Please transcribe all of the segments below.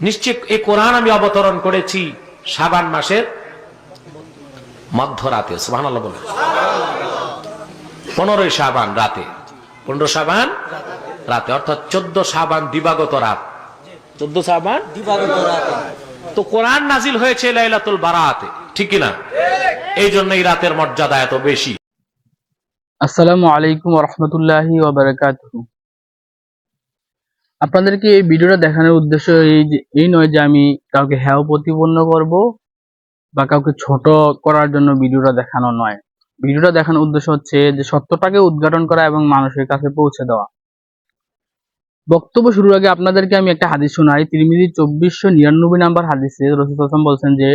নিশ্চয় এই কোরআন আমি অবতরণ করেছি মাসের মধ্যরাতে পনেরোই শাবান রাতে। পনেরো শাবান রাতে, অর্থাৎ চোদ্দ শাবান দিবাগত রাত। চোদ্দ শাবান দিবাগত রাতে। তো কোরআন নাজিল হয়েছে লাইলাতুল বারাতে, ঠিক না? এই জন্য এই রাতের মর্যাদা এত বেশি। আসসালামু আলাইকুম রহমতুল্লাহি ওবারাকাতুহু। আপনাদেরকে এই ভিডিওটা দেখানোর উদ্দেশ্য এই এই নয় যে আমি কাউকে হ্যাও প্রতিপন্ন করব বা কাউকে ছোট করার জন্য ভিডিওটা দেখানো নয়। ভিডিওটা দেখানোর উদ্দেশ্য হচ্ছে যে সত্যটাকে উদ্ঘাটন করা এবং মানুষের কাছে পৌঁছে দেওয়া। বক্তব্য শুরুর আগে আপনাদেরকে আমি একটা হাদিস শোনাই। তিরমিজি চব্বিশশো নিরানব্বই নাম্বার হাদিসে রসুল হাসান বলছেন যে,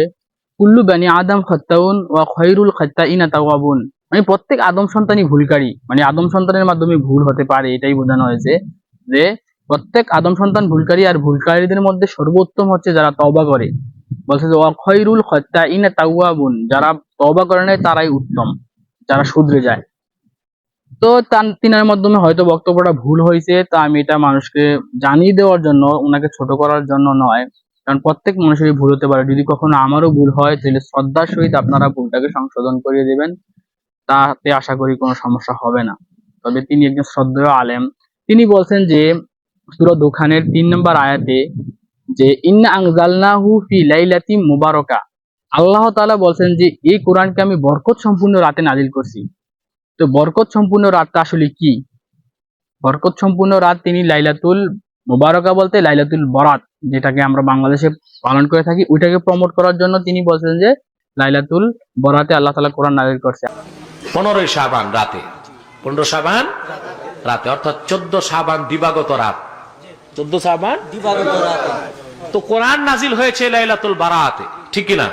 কুল্লু বানি আদম খত্তাউন ওয়া খৈরুল খত্তাইনা তাওয়াবুন। মানে প্রত্যেক আদম সন্তানই ভুলকারী। মানে আদম সন্তানের মাধ্যমে ভুল হতে পারে, এটাই বোঝানো হয়েছে যে প্রত্যেক আদম সন্তান ভুলকারী আর ভুলকারীদের মধ্যে সর্বোত্তম হচ্ছে যারা তওবা করে। বলছে যে অখৈরুল খত্তাইনা তাওয়াবুন যারা তওবা করে নেয় তারাই উত্তম, যারা শুধরে যায়। তো তার- তিনার মাধ্যমে হয়তো বক্তব্যটা ভুল হয়েছে, তা আমি এটা মানুষকে জানিয়ে দেওয়ার জন্য ওনাকে ছোট করার জন্য নয়। কারণ প্রত্যেক মানুষেরই ভুল হতে পারে। যদি কখনো আমারও ভুল হয়, তাহলে শ্রদ্ধার সহিত আপনারা ভুলটাকে সংশোধন করিয়ে দেবেন। তাতে আশা করি কোনো সমস্যা হবে না। তবে তিনি একজন শ্রদ্ধেয় আলেম। তিনি বলছেন যে, সূরা দোকানের তিন নম্বর আয়াতে যে, ইন্না আংজালনাহু ফি লাইলাতি মুবারকা। আল্লাহ তাআলা বলছেন যে, এই কোরআনকে আমি বরকত সম্পূর্ণ রাতে নাজিল করছি। তো বরকত সম্পূর্ণ রাতটা আসলে কি? বরকত সম্পূর্ণ রাত তিনি লাইলাতুল মুবারকা বলতে লাইলাতুল বরাত, যেটাকে আমরা বাংলাদেশে পালন করে থাকি, ওইটাকে প্রমোট করার জন্য তিনি বলছেন যে, লাইলাতুল বরাতে আল্লাহ তাআলা কোরআন নাজিল করছে। পনেরোই সাবান রাতে। পনেরো সাবান রাতে অর্থাৎ চোদ্দ শাবান দিবাগত রাত। চোদ্দ শাবান দিবাগত রাতে। তো কোরআন নাজিল হয়েছে লাইলাতুল বারাতে ঠিক না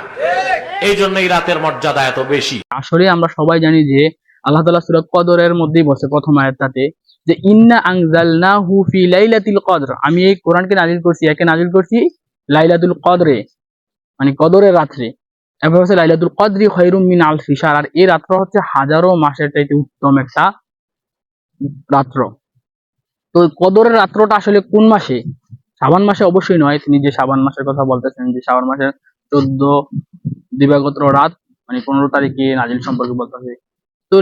এই জন্য এই রাতের মর্যাদা এত বেশি। আসলে আমরা সবাই জানি যে আল্লাহ তাআলা সূরা কদরের মধ্যেই বসে প্রথম আয়াতটাতে যে ইন্না আনজালনাহু ফি লাইলাতিল কদর। আমি এই কোরআনকে নাজিল করছি একে নাজিল করছি লাইলাতুল কদরে মানে কদরের রাত্রে। এরপর হচ্ছে লাইলাতুল কদরি খৈরুম মিন আল ফিশার আর এই রাত্র হচ্ছে হাজারো মাসের চাইতে উত্তম একটা রাত্র। তো কদরের রাত্রটা আসলে কোন মাসে? শ্রাবণ মাসে অবশ্যই নয়। তিনি যে শ্রাবণ মাসের কথা বলতেছেন, যে শ্রাবণ মাসের চোদ্দ দিবাগত রাত মানে পনেরো তারিখে নাজিল সম্পর্কে বলতেছে তো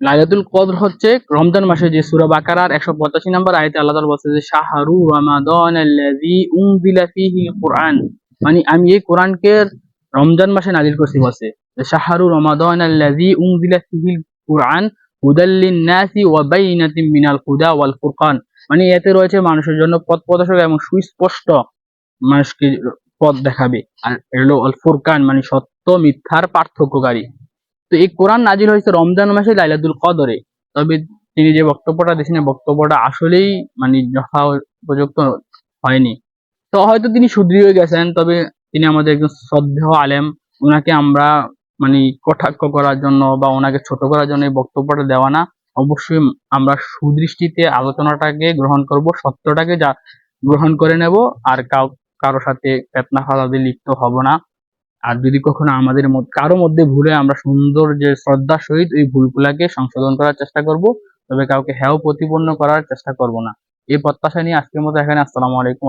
লাইলাতুল কদর হচ্ছে রমজান মাসে যে সূরা বাকারার একশো পঁচাশি নম্বর আয়াতে আল্লাহ তাআলা বলছে যে, শাহরু রমাদান কুরআন। মানে আমি এই কোরআনকে রমজান মাসে নাজিল করছি বলছে শাহরু রমাদান আল্লাযী উনজিলা ফীহিল কুরআন হুদাল লিন-নাসি ওয়া মিনাল হুদা ওয়াল ফুরকান। মানে এতে রয়েছে মানুষের জন্য পথ প্রদর্শক এবং সুস্পষ্ট মানুষকে পথ দেখাবে। আর এটা হলো আল ফুরকান মানে সত্য, মিথ্যার পার্থক্যকারী। তো এই কোরআন নাজিল হয়েছে রমজান মাসে লাইলাতুল কদরে। তবে তিনি যে বক্তব্যটা দিয়েছেন বক্তব্যটা আসলেই মানে যথা উপযুক্ত হয়নি। তো হয়তো তিনি শুধরিয়ে গেছেন, তবে তিনি আমাদের একজন শ্রদ্ধেয় আলেম। ওনাকে আমরা মানে কটাক্ষ করার জন্য বা ওনাকে ছোট করার জন্য এই বক্তব্যটা দেওয়া না। অবশ্যই আমরা সুদৃষ্টিতে আলোচনাটাকে গ্রহণ করব, সত্যটাকে যা গ্রহণ করে নেব, আর কারও সাথে ফেতনা ফাসাদে লিপ্ত হব না। আর যদি কখনো আমাদের কারও মধ্যে ভুলে আমরা সুন্দর যে শ্রদ্ধার সহিত এই ভুলগুলাকে সংশোধন করার চেষ্টা করব, তবে কাউকে হেয় প্রতিপন্ন করার চেষ্টা করব না। এই প্রত্যাশা নিয়ে আজকের মতো এখানে আসসালামু আলাইকুম